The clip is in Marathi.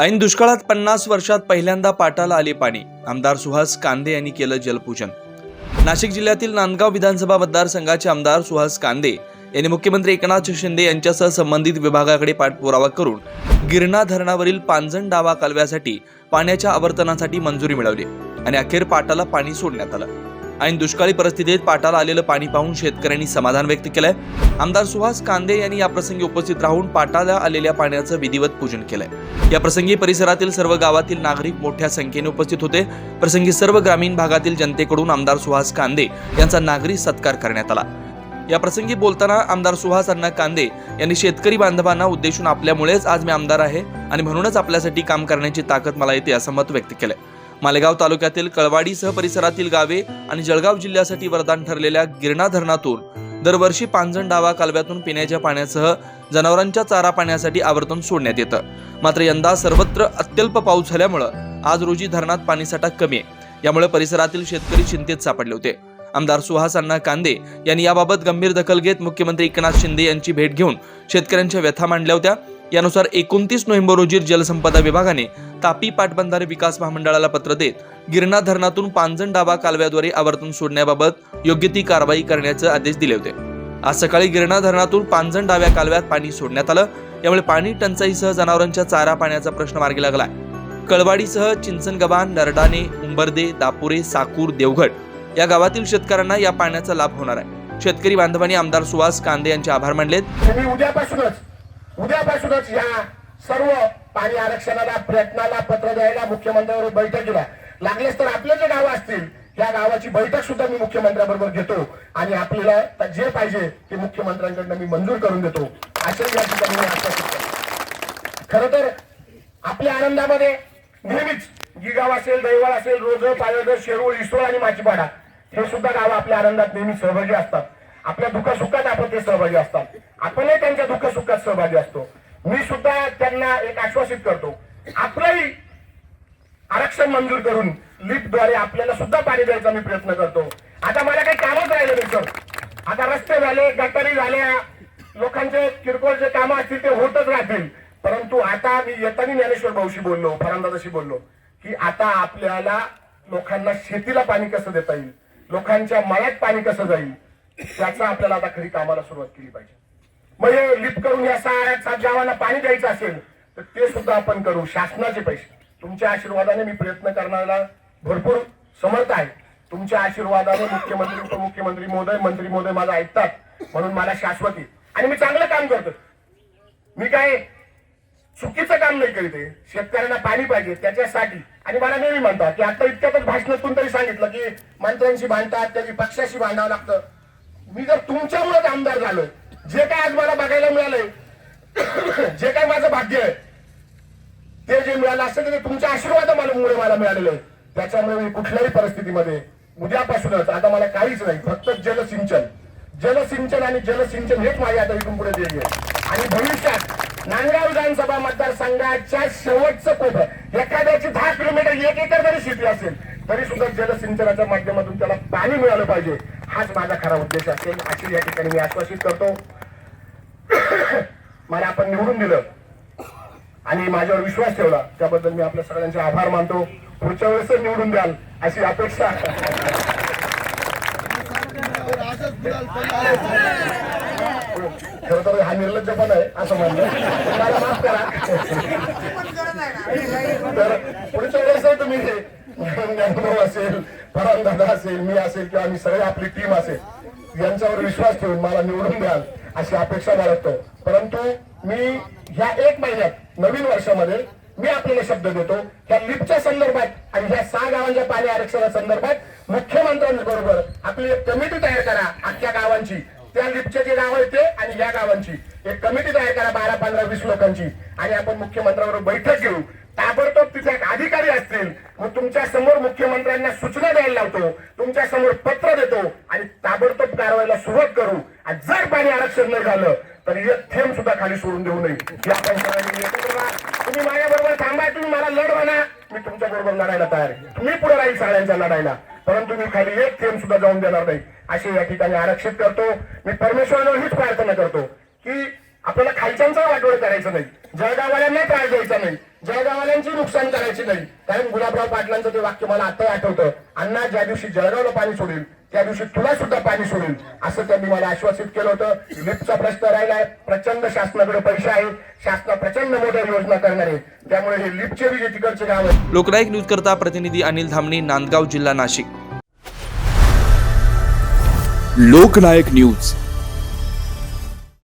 ऐन दुष्काळात पन्नास वर्षात पहिल्यांदा पाटाला आले पाणी आमदार सुहास कांदे यांनी केलं जलपूजन. नाशिक जिल्ह्यातील नांदगाव विधानसभा मतदारसंघाचे आमदार सुहास कांदे यांनी मुख्यमंत्री एकनाथ शिंदे यांच्यासह संबंधित विभागाकडे पाठपुरावा करून गिरणा धरणावरील पांजण डावा कालव्यासाठी पाण्याच्या आवर्तनासाठी मंजुरी मिळवली आणि अखेर पाटाला पाणी सोडण्यात आलं. आणि दुष्काळी परिस्थितीत पाटाला आलेलं पाणी पाहून शेतकऱ्यांनी समाधान व्यक्त केलंय. आमदार सुहास कांदे यांनी या प्रसंगी उपस्थित राहून पाटाला आलेल्या पाण्याचं विधिवत पूजन केलंय. या प्रसंगी परिसरातील सर्व गावातील नागरिक मोठ्या संख्येने उपस्थित होते. प्रसंगी सर्व ग्रामीण भागातील जनतेकडून आमदार सुहास कांदे यांचा नागरी सत्कार करण्यात आला. या प्रसंगी बोलताना आमदार सुहास अण्णा कांदे यांनी शेतकरी बांधवांना उद्देशून आपल्यामुळेच आज मी आमदार आहे आणि म्हणूनच आपल्यासाठी काम करण्याची ताकद मला येते असं मत व्यक्त केलंय. मालेगाव तालुक्यातील कळवाडीसह परिसरातील गावे आणि जळगाव जिल्ह्यासाठी वरदान ठरलेल्या गिरणा धरणातून दरवर्षी पांझण डावा कालव्यातून पिण्याच्या पाण्यासह जनावरांच्या चारा पाण्यासाठी आवर्तन सोडण्यात येतं. मात्र यंदा सर्वत्र अत्यल्प पाऊस झाल्यामुळं आज रोजी धरणात पाणीसाठा कमी आहे. यामुळे परिसरातील शेतकरी चिंतेत सापडले होते. आमदार सुहास अण्णा कांदे यांनी याबाबत गंभीर दखल घेत मुख्यमंत्री एकनाथ शिंदे यांची भेट घेऊन शेतकऱ्यांच्या व्यथा मांडल्या होत्या. यानुसार एकोणतीस नोव्हेंबर रोजी जलसंपदा विभागाने तापी पाटबंधारे विकास महामंडळाला पत्र देत गिरणा धरणातून पांजण डाबा कालव्याद्वारे आवर्तून सोडण्याबाबत योग्य ती कारवाई करण्याचे आदेश दिले होते. आज सकाळी गिरणा धरणातून पांजण डाव्या कालव्यात पाणी सोडण्यात आलं. यामुळे पाणी टंचाईसह जनावरांच्या चारा पाण्याचा प्रश्न मार्गी लागला कळवाडीसह चिंचणगव्हाण नरडाणे उंबर्दे दापुरे साकूर देवगड या गावातील शेतकऱ्यांना या पाण्याचा लाभ होणार आहे. शेतकरी बांधवांनी आमदार सुहास कांदे यांचे आभार मानलेत. तुम्ही उद्यापासूनच उद्यापासूनच या सर्व पाणी आरक्षणाला प्रयत्नाला पत्र द्यायला मुख्यमंत्र्यांबरोबर घ्या लागलेच तर आपले जे गावं असतील या गावाची बैठक सुद्धा मी मुख्यमंत्र्यांबरोबर घेतो. आणि आपल्याला जे पाहिजे ते मुख्यमंत्र्यांकडनं मी मंजूर करून देतो. असे या ठिकाणी खर तर आपल्या आनंदामध्ये नेहमीच गिगाव असेल दैवाळ असेल रोज पायद शेरूळ इसोळ आणि माचीपाडा हे सुद्धा गावं आपल्या आनंदात नेहमी सहभागी असतात. आपल्या दुःखसुखात आपण ते सहभागी असतात. आपणही त्यांच्या दुःखसुखात सहभागी असतो. मी सुद्धा त्यांना एक आश्वासित करतो. आपलंही आरक्षण मंजूर करून लिफ्टद्वारे आपल्याला सुद्धा पाणी द्यायचा मी प्रयत्न करतो. आता मला काही कामच राहिलं नाही सर. आता रस्ते झाले गटारी झाल्या लोकांचे किरकोळ जे कामं असतील ते होतच राहतील. परंतु आता मी येताना ज्ञानेश्वर भाऊशी बोललो फरांदाजाशी बोललो की आता आपल्याला लोकांना शेतीला पाणी कसं देता येईल? लोकांच्या मनात पाणी कसं जाईल त्याचा आपल्याला आता खरी कामाला सुरुवात केली पाहिजे. मग हे लिप करून या सहा सात गावांना पाणी द्यायचं असेल तर ते सुद्धा आपण करू शासनाचे पैसे. तुमच्या आशीर्वादाने मी प्रयत्न करण्याला भरपूर समर्थ आहे. तुमच्या आशीर्वादाने मुख्यमंत्री उपमुख्यमंत्री महोदय मंत्री महोदय माझा ऐकतात म्हणून मला शाश्वती आणि मी चांगलं काम करतो. मी काय चुकीचं काम नाही करीत शेतकऱ्यांना पाणी पाहिजे त्याच्यासाठी आणि मला नेहमी म्हणतात की आता इतक्यातच भाषणातून तरी सांगितलं की मंत्र्यांशी भांडतात त्याची पक्षाशी भांडावं लागतं. मी जर तुमच्यामुळेच आमदार झालोय जे काय आज मला बघायला मिळालंय जे काय माझं भाग्य आहे ते जे मिळालं असेल ते तुमच्या आशीर्वादामुळे मला मिळालेलं आहे. त्याच्यामुळे मी कुठल्याही परिस्थितीमध्ये उद्यापासूनच आता मला काहीच नाही फक्त जलसिंचन. जलसिंचन आणि जलसिंचन हेच माझ्या आता इथून पुढे ध्येय आणि भविष्यात नांदगाव विधानसभा मतदारसंघाच्या शेवटचं कोप एखाद्याची दहा किलोमीटर एक एकर जरी शेती असेल तरी सुद्धा जलसिंचनाच्या माध्यमातून त्याला पाणी मिळालं पाहिजे. हाच माझा खरा उद्देश असेल. अशी या ठिकाणी मी आश्वासित करतो. मला आपण निवडून दिलं. आणि माझ्यावर विश्वास ठेवला. त्याबद्दल मी आपल्या सगळ्यांचे आभार मानतो. पुढच्या वेळेस निवडून द्याल अशी अपेक्षा. खरं तर हा निर्लज्जपण आहे असं म्हणलं मला माफ करा. तर पुढच्या वेळेस तुम्ही ज्ञानभाऊ असेल फरान दादा असेल मी असेल किंवा आम्ही सगळे आपली टीम असेल यांच्यावर विश्वास ठेवून मला निवडून द्याल अशी अपेक्षा बाळगतो. परंतु मी ह्या एक महिन्यात नवीन वर्षामध्ये मी आपल्याला शब्द देतो ह्या लिपच्या संदर्भात आणि ह्या सहा गावांच्या पाणी आरक्षणा संदर्भात मुख्यमंत्र्यांबरोबर आपली एक कमिटी तयार करा अख्ख्या गावांची त्या लिफ्टचे जे आणि या गावांची. एक कमिटी तयार करा बारा पंधरा वीस लोकांची. आणि आपण मुख्यमंत्र्यांबरोबर बैठक घेऊ. ताबडतोब तिथे एक अधिकारी असतील. मग तुमच्यासमोर मुख्यमंत्र्यांना सूचना द्यायला लावतो. तुमच्यासमोर पत्र देतो. आणि ताबडतोब कारवाईला सुरुवात करू. आणि जर पाणी आरक्षण नाही झालं तर एक थेंब सुद्धा खाली सोडून देऊ नये. ही तुम्ही माझ्या बरोबर थांबा. तुम्ही मला लढ म्हणा मी तुमच्या बरोबर लढायला तयार मी पुढे राहील सगळ्यांच्या लढायला परंतु मी खाली एक थेंब सुद्धा जाऊन देणार नाही. असे या ठिकाणी आरक्षित करतो. मी परमेश्वरावर हीच प्रार्थना करतो की आपल्याला खालच्यांचा वाटोळ करायचं नाही. जळगाववाल्यांना त्रास द्यायचा नाही. जळगाववाल्यांची नुकसान करायची नाही. कारण गुलाबराव पाटलांचं ते वाक्य मला आताही आठवतं. अण्णा ज्या दिवशी जळगावला पाणी सोडेल त्या दिवशी तुला सुद्धा पाणी सोडेल असं त्यांनी मला आश्वासित केलं होतं. लिफ्टचा प्रश्न राहिलाय. प्रचंड शासनाकडे पैसे आहे शासना प्रचंड मोठ्या योजना करणार आहे त्यामुळे हे लिफ्टचे बी जे तिकडचे गाव आहे लोकनायक न्यूज करता प्रतिनिधी अनिल धामणी नांदगाव जिल्हा नाशिक. लोकनायक न्यूज.